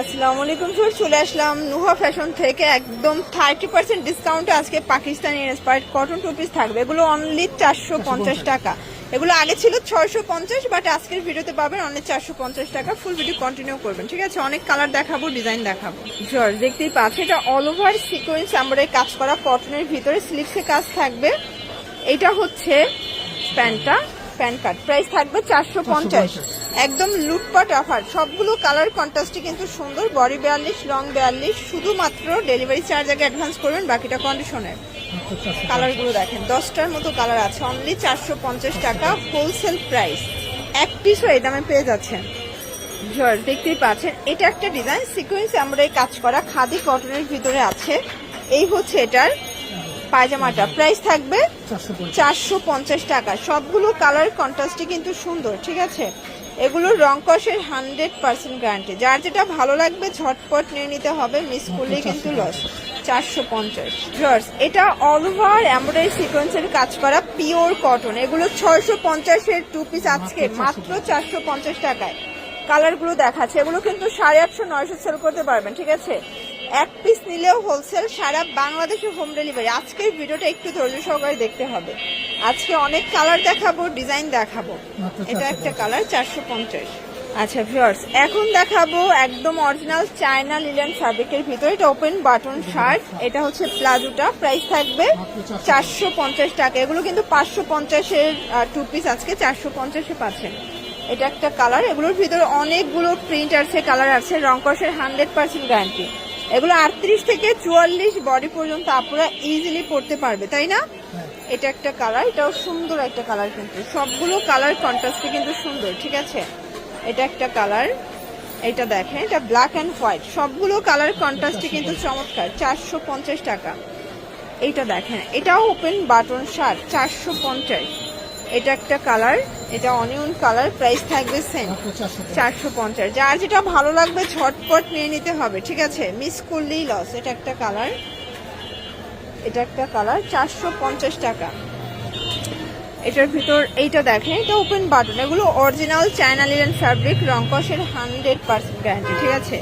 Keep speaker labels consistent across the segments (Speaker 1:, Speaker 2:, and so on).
Speaker 1: আসসালামু আলাইকুম স্যার চলে আসলাম নুহা ফ্যাশন থেকে। একদম থার্টি পার্সেন্ট ডিসকাউন্টে আজকে Pakistani inspired cotton two piece থাকবে। এগুলো অনলি চারশো পঞ্চাশ টাকা। এগুলো আগে ছিল ছয়শো পঞ্চাশ বাট আজকের ভিডিওতে পাবেন অনলি চারশো পঞ্চাশ টাকা। ফুল ভিডিও কন্টিনিউ করবেন ঠিক আছে? অনেক কালার দেখাবো ডিজাইন দেখাবো। জর্জ দেখতেই পাচ্ছি এটা অল ওভার সিকোয়েন্স আমরা কাজ করা কটনের ভিতরে স্লিপসে কাজ থাকবে। এটা হচ্ছে প্যান্টটা প্যান কার্ড প্রাইস থাকবে চারশো পঞ্চাশ। একদম লুটপাট অফার। সবগুলো কালার কন্ট্রাস্টই কিন্তু সুন্দর। বডি বিয়াল্লিশ লং বিয়াল্লিশ। শুধুমাত্র ডেলিভারি চার্জ আগে অ্যাডভান্স করবেন বাকিটা কন্ডিশনের কালারগুলো দেখেন দশটার মতো কালার আছে। অনলি চারশো পঞ্চাশ টাকা হোলসেল প্রাইস এক পিসও এই দামে পেয়ে যাচ্ছেন। দেখতেই পাচ্ছেন। এটা একটা ডিজাইন সিকোয়েন্স আমরা এই কাজ করা। খাদি কটনের ভিতরে আছে। এই হচ্ছে এটার পায়জামাটা। প্রাইস থাকবে চারশো পঞ্চাশ। টাকা। সবগুলো কালার কন্ট্রাস্টই কিন্তু সুন্দর ঠিক আছে? এগুলো রং কষের হান্ড্রেড পার্সেন্ট গ্যারান্টি। যার যেটা ভালো লাগবে ঝটপট নিয়ে নিতে হবে। মিস করলেই কিন্তু লস চারশো পঞ্চাশ। জর্জ এটা অল ওভার এমব্রয়ডারি সিকোয়েন্সের কাজ করা পিওর কটন এগুলো ছয়শো পঞ্চাশের টু পিস আজকে মাত্র চারশো পঞ্চাশ টাকায়। কালারগুলো দেখাচ্ছে। এগুলো কিন্তু সাড়ে আটশো নয়শো সেল করতে পারবেন ঠিক আছে? এক পিস নিলেও হোলসেল সারা বাংলাদেশে হোম ডেলিভারি আজকের ভিডিওটা একটু ধৈর্য সহকারে দেখতে হবে। আজকে অনেক কালার দেখাবো ডিজাইন দেখাবো। এটা একটা কালার চারশো পঞ্চাশ। আচ্ছা ভিউয়ার্স এখন দেখাবো একদম অরিজিনাল চায়না লিলেন ফ্যাব্রিকের ভিতরে। এটা ওপেন বাটন শার্ট এটা হচ্ছে প্লাজোটা প্রাইস থাকবে চারশো পঞ্চাশ। টাকা। এগুলো কিন্তু পাঁচশো পঞ্চাশের টু পিস আজকে চারশো পঞ্চাশে পাচ্ছেন। এটা একটা কালার এগুলোর ভিতরে অনেকগুলো প্রিন্ট আছে কালার আছে। রংকসের হান্ড্রেড পার্সেন্ট গ্যারান্টি এগুলো আটত্রিশ থেকে চুয়াল্লিশ বডি পর্যন্ত আপনারা ইজিলি পড়তে পারবে তাই না? এটা একটা কালার এটাও সুন্দর একটা কালার কিন্তু। সবগুলো কালার কন্ট্রাস্টে কিন্তু সুন্দর ঠিক আছে? এটা একটা কালার এটা দেখেন এটা ব্ল্যাক অ্যান্ড হোয়াইট সবগুলো কালার কন্ট্রাস্টে কিন্তু চমৎকার চারশো পঞ্চাশ টাকা। এইটা দেখেন এটাও ওপেন বাটন শার্ট চারশো পঞ্চাশ। এটা একটা কালার এটা অনিয়ন কালার প্রাইস থাকবে সেম চারশো পঞ্চাশ। যার যেটা ভালো লাগবে, ঝটপট নিয়ে নিতে হবে, ঠিক আছে? মিস করলেই লস এটা একটা কালার। এটা একটা কালার, চারশো পঞ্চাশ টাকা। এটার ভিতর এইটা দেখেন, এটা ওপেন বাটন এগুলো অরিজিনাল চায়না লিলেন ফ্যাব্রিক রংকসের হান্ড্রেড পার্সেন্ট গ্যারান্টি ঠিক আছে?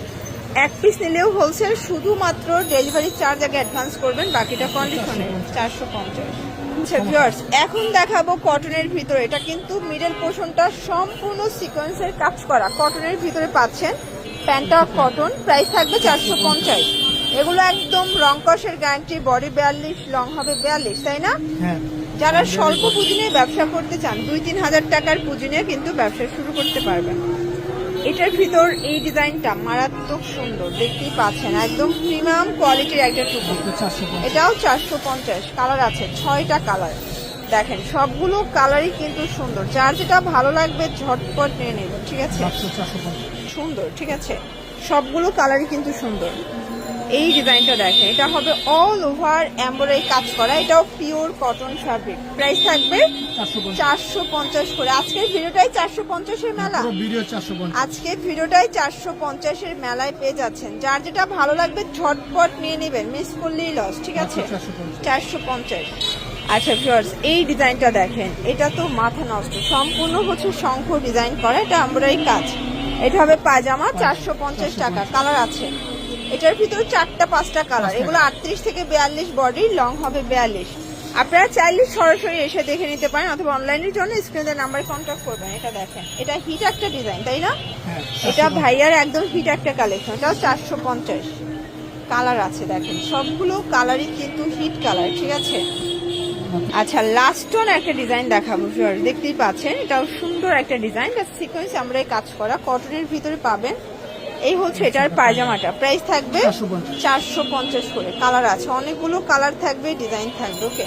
Speaker 1: এক পিস নিলেও হোলসেল শুধুমাত্র ডেলিভারি চার্জ আগে অ্যাডভান্স করবেন, বাকিটা কন্ডিশনে চারশো পঞ্চাশ। আচ্ছা ভিউয়ার্স এখন দেখাবো কটনের ভিতরে। এটা কিন্তু মিডল পোর্শনটা সম্পূর্ণ সিকোয়েন্সের কাজ করা। কটনের ভিতরে পাচ্ছেন প্যান্টটা কটন প্রাইস থাকবে চারশো পঞ্চাশ। এগুলো একদম রংকসের গ্যারান্টি বডি বিয়াল্লিশ লং হবে বিয়াল্লিশ তাই না?
Speaker 2: হ্যাঁ।
Speaker 1: যারা স্বল্প পুঁজি নিয়ে ব্যবসা করতে চান দুই তিন হাজার টাকার পুঁজি নিয়ে কিন্তু ব্যবসা শুরু করতে পারবেন। এটার ভিতর এই ডিজাইনটা মারাত্মক সুন্দর দেখতেই পাচ্ছেন একদম প্রিমিয়াম কোয়ালিটির একটা টুপি। এটাও চারশো পঞ্চাশ কালার আছে ছয়টা কালার। দেখেন সবগুলো কালারই কিন্তু সুন্দর যার যেটা ভালো লাগবে ঝটপট নিয়ে নেবেন ঠিক আছে? সুন্দর ঠিক আছে? সবগুলো কালারই কিন্তু সুন্দর। এই ডিজাইনটা দেখেন এটা হবে অল ওভার এমব্রয়ডারি কাজ করা এটাও পিওর কটন ফ্যাব্রিক প্রাইস থাকবে
Speaker 2: চারশো পঞ্চাশ।
Speaker 1: করে। আজকের ভিডিওটাই চারশো পঞ্চাশের মেলা। আজকে ভিডিওটাই চারশো পঞ্চাশের মেলায় পেয়ে যাচ্ছেন। যার যেটা ভালো লাগবে ঝটপট নিয়ে নেবেন মিস করলেই লস ঠিক আছে?
Speaker 2: চারশো পঞ্চাশ।
Speaker 1: আচ্ছা ভিউয়ার্স এই ডিজাইনটা দেখেন এটা তো মাথা নষ্ট। সম্পূর্ণ হচ্ছে শঙ্খ ডিজাইন করা এটা আমরাই কাজ। এটা হবে পায়জামা চারশো পঞ্চাশ টাকা। কালার আছে। এটার ভিতরে চারটা পাঁচটা কালার এগুলো আটত্রিশ থেকে বিয়াল্লিশ বডি লং হবে বিয়াল্লিশ। আপনারা চাইলে সরাসরি এসে দেখে নিতে পারেন অথবা অনলাইনের জন্য স্ক্রিনের নাম্বারে কন্ট্যাক্ট করবেন এটা দেখেন। এটা হিট একটা ডিজাইন তাই না?
Speaker 2: হ্যাঁ
Speaker 1: এটা ভাইয়ার একদম হিট একটা কালেকশন এটাও চারশো পঞ্চাশ। কালার আছে দেখেন। সবগুলো কালারই কিন্তু হিট কালার ঠিক আছে? আচ্ছা লাস্ট ওয়ান একটা ডিজাইন দেখাবো দেখতেই পাচ্ছেন। এটাও সুন্দর একটা ডিজাইন সিকোয়েন্স আমরা এই কাজ করা। কটনের ভিতরে পাবেন এই হচ্ছে এটার পায়জামাটা। প্রাইস থাকবে চারশো পঞ্চাশ। করে। কালার আছে। অনেকগুলো কালার থাকবে ডিজাইন থাকবে ওকে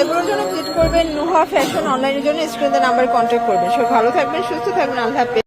Speaker 1: এগুলোর জন্য ক্লিক করবেন। নুহা ফ্যাশন অনলাইনের জন্য স্ক্রিনের নাম্বার কন্ট্যাক্ট করবেন। সব ভালো থাকবেন সুস্থ থাকবেন। আল্লাহ